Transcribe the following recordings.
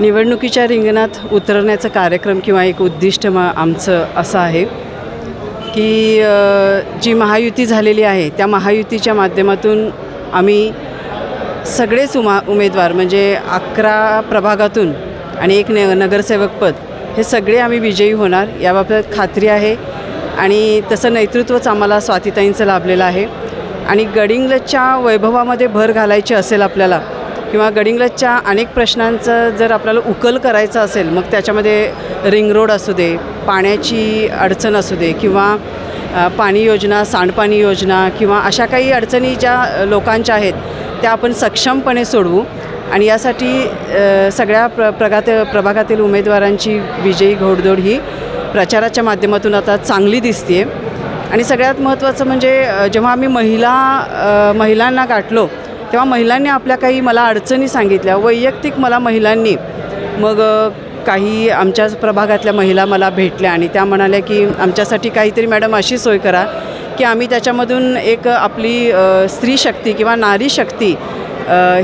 निवडणुकीच्या रिंगणात उतरण्याचा कार्यक्रम किंवा एक उद्दिष्ट म आमचं असं आहे की जी महायुती झालेली आहे त्या महायुतीच्या माध्यमातून आम्ही सगळेच उमा उमेदवार म्हणजे अकरा प्रभागातून आणि एक न नगरसेवकपद हे सगळे आम्ही विजयी होणार याबाबत खात्री आहे आणि तसं नेतृत्वच आम्हाला स्वातीताईंचं लाभलेलं आहे. आणि गडिंगलच्या वैभवामध्ये भर घालायची असेल आपल्याला किंवा गडिंग्लजच्या अनेक प्रश्नांचं जर आपल्याला उकल करायचं असेल मग त्याच्यामध्ये रिंग रोड असू दे पाण्याची अडचण असू दे किंवा पाणी योजना सांडपाणी योजना किंवा अशा काही अडचणी ज्या लोकांच्या आहेत त्या आपण सक्षमपणे सोडवू. आणि यासाठी सगळ्या प्र प्रगात प्रभागातील उमेदवारांची विजयी घोडदौड ही प्रचाराच्या माध्यमातून आता चांगली दिसते आणि सगळ्यात महत्त्वाचं म्हणजे जेव्हा आम्ही महिला महिलांना गाठलो तेव्हा महिलांनी आपल्या काही मला अडचणी सांगितल्या. वैयक्तिक मला महिलांनी मग काही आमच्याच प्रभागातल्या महिला मला भेटल्या आणि त्या म्हणाल्या की आमच्यासाठी काहीतरी मॅडम अशी सोय करा की आम्ही त्याच्यामधून एक आपली स्त्री शक्ती किंवा नारी शक्ती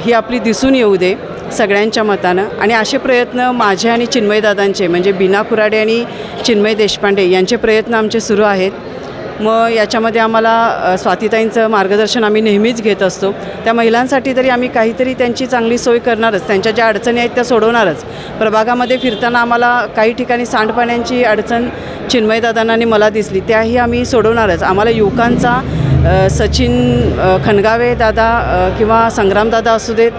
ही आपली दिसून येऊ दे सगळ्यांच्या मतानं. आणि असे प्रयत्न माझे आणि चिन्मयदादांचे म्हणजे बीना कुराडे आणि चिन्मय देशपांडे यांचे प्रयत्न आमचे सुरू आहेत. मग याच्यामध्ये आम्हाला स्वातीताईंचं मार्गदर्शन आम्ही नेहमीच घेत असतो. त्या महिलांसाठी तरी आम्ही काहीतरी त्यांची चांगली सोय करणारच त्यांच्या ज्या अडचणी आहेत त्या सोडवणारच. प्रभागामध्ये फिरताना आम्हाला काही ठिकाणी सांडपाण्यांची अडचण चिन्मयदादांनी मला दिसली त्याही आम्ही सोडवणारच. आम्हाला युवकांचा सचिन खणगावे दादा किंवा संग्रामदादा असू देत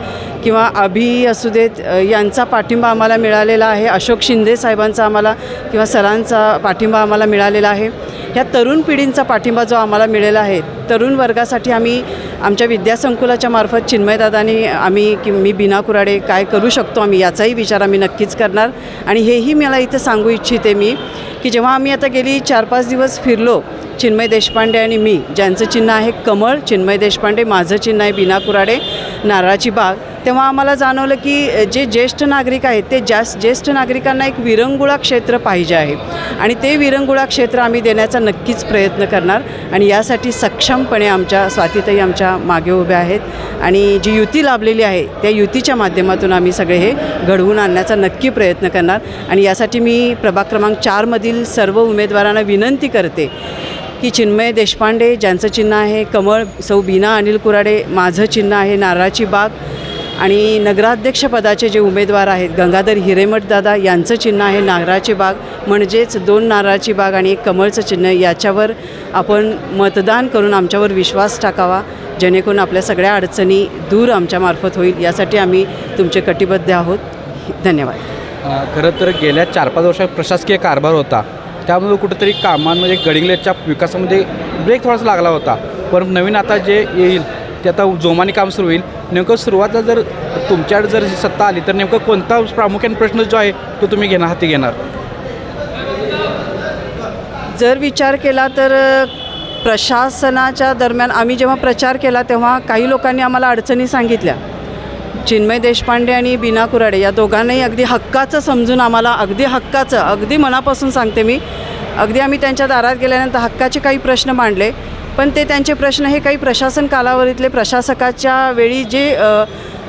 किंवा अभि असू देत यांचा पाठिंबा आम्हाला मिळालेला आहे. अशोक शिंदे साहेबांचा आम्हाला किंवा सरांचा पाठिंबा आम्हाला मिळालेला आहे. ह्या तरुण पिढींचा पाठिंबा जो आम्हाला मिळेला आहे तरुण वर्गासाठी आम्ही आमच्या विद्यासंकुलाच्या मार्फत चिन्मयदादांनी आम्ही की मी बिना कुराडे काय करू शकतो आम्ही याचाही विचार आम्ही नक्कीच करणार. आणि हेही मला इथं सांगू इच्छिते मी की जेव्हा आम्ही आता गेली चार पाच दिवस फिरलो चिन्मय देशपांडे आणि मी ज्यांचं चिन्ह आहे कमळ चिन्मय देशपांडे माझं चिन्ह आहे बिना कुराडे नारळाची बाग तेव्हा आम्हाला जाणवलं की जे ज्येष्ठ नागरिक आहेत ते जास्त ज्येष्ठ नागरिकांना एक विरंगुळा क्षेत्र पाहिजे आहे. आणि ते विरंगुळा क्षेत्र आम्ही देण्याचा नक्कीच प्रयत्न करणार आणि यासाठी सक्षमपणे आमच्या स्वातीतही आमच्या मागे उभ्या आहेत. आणि जी युती लाभलेली आहे त्या युतीच्या माध्यमातून आम्ही सगळे हे घडवून आणण्याचा नक्की प्रयत्न करणार. आणि यासाठी मी प्रभाग क्रमांक चारमधील सर्व उमेदवारांना विनंती करते की चिन्मय देशपांडे ज्यांचं चिन्ह आहे कमळ सौ बीना अनिल कुराडे माझं चिन्ह आहे नारळाची बाग आणि नगराध्यक्षपदाचे जे उमेदवार आहेत गंगाधर हिरेमठदादा यांचं चिन्ह आहे नारळाची बाग. म्हणजेच दोन नारळाची बाग आणि एक कमळचं चिन्ह. याच्यावर आपण मतदान करून आमच्यावर विश्वास टाकावा. जेणेकरून आपल्या सगळ्या अडचणी दूर आमच्यामार्फत होईल. यासाठी आम्ही तुमचे कटिबद्ध आहोत. धन्यवाद. खरं तर गेल्या चार पाच वर्षात प्रशासकीय कारभार होता. त्यामुळे कुठेतरी कामांमध्ये गडिंगलेटच्या विकासामध्ये ब्रेक थोडासा लागला होता. पण नवीन आता जे येईल ते आता जोमाने काम सुरू होईल. नेमकं सुरुवातला जर तुमच्याकडे जर सत्ता आली तर नेमकं कोणता प्रामुख्याने प्रश्न जो आहे तो तुम्ही घेणार हाती घेणार? जर विचार केला तर प्रशासनाच्या दरम्यान आम्ही जेव्हा प्रचार केला तेव्हा काही लोकांनी आम्हाला अडचणी सांगितल्या. चिन्मय देशपांडे आणि बीना कुराडे या दोघांनाही अगदी हक्काचं समजून आम्हाला अगदी हक्काचं अगदी मनापासून सांगते मी अगदी आम्ही त्यांच्या दारात गेल्यानंतर हक्काचे काही प्रश्न मांडले. पण ते त्यांचे प्रश्न हे काही प्रशासन कालावधीतले प्रशासकाच्या वेळी जे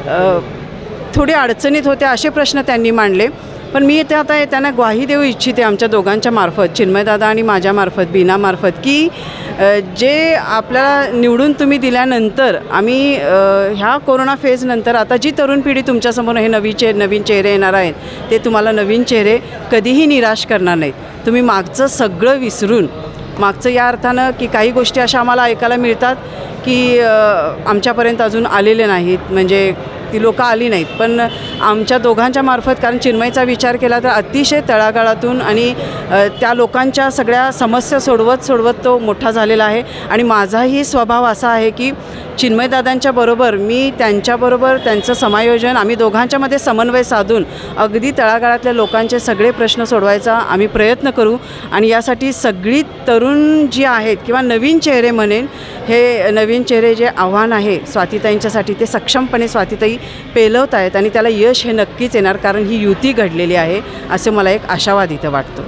थोडी थोडे अडचणीत होते असे प्रश्न त्यांनी मांडले. पण मी ते आता त्यांना ग्वाही देऊ इच्छिते आमच्या दोघांच्या मार्फत चिन्मयदादा आणि माझ्यामार्फत बीनामार्फत की जे आपल्याला निवडून तुम्ही दिल्यानंतर आम्ही ह्या कोरोना फेजनंतर आता जी तरुण पिढी तुमच्यासमोर हे नवी चे नवीन चेहरे येणार आहेत ते तुम्हाला नवीन चेहरे कधीही निराश करणार नाहीत. तुम्ही मागचं सगळं विसरून मागचं या अर्थानं की काही गोष्टी अशा आम्हाला ऐकायला मिळतात की आमच्यापर्यंत अजून आलेले नाहीत. म्हणजे ती लोकं आली नाहीत. पण आमच्या दोघांच्या मार्फत कारण चिन्मयचा विचार केला तर अतिशय तळागाळातून आणि त्या लोकांच्या सगळ्या समस्या सोडवत सोडवत तो मोठा झालेला आहे. आणि माझाही स्वभाव असा आहे की चिन्मयदादांच्या बरोबर मी त्यांच्याबरोबर त्यांचं समायोजन आम्ही दोघांच्यामध्ये समन्वय साधून अगदी तळागाळातल्या लोकांचे सगळे प्रश्न सोडवायचा आम्ही प्रयत्न करू. आणि यासाठी सगळी तरुण जी आहेत किंवा नवीन चेहरे म्हणेन हे नवीन चेहरे जे आव्हान आहे स्वातीताईंच्यासाठी ते सक्षमपणे स्वातीताई पेलवत आहेत आणि त्याला यश हे नक्कीच येणार कारण ही युती घडलेली आहे असं मला एक आशावाद इथं वाटतो.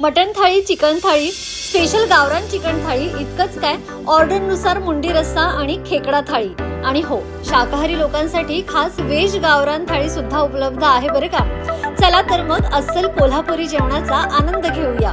मटन थाळी चिकन थाळी स्पेशल गावरान चिकन थाळी इतकंच काय? ऑर्डरनुसार मुंडी रस्सा आणि खेकडा थाळी. आणि हो शाकाहारी लोकांसाठी खास वेज गावरान थाळी सुद्धा उपलब्ध आहे बरं का? चला तर मग अस्सल कोल्हापुरी जेवणाचा आनंद घेऊया.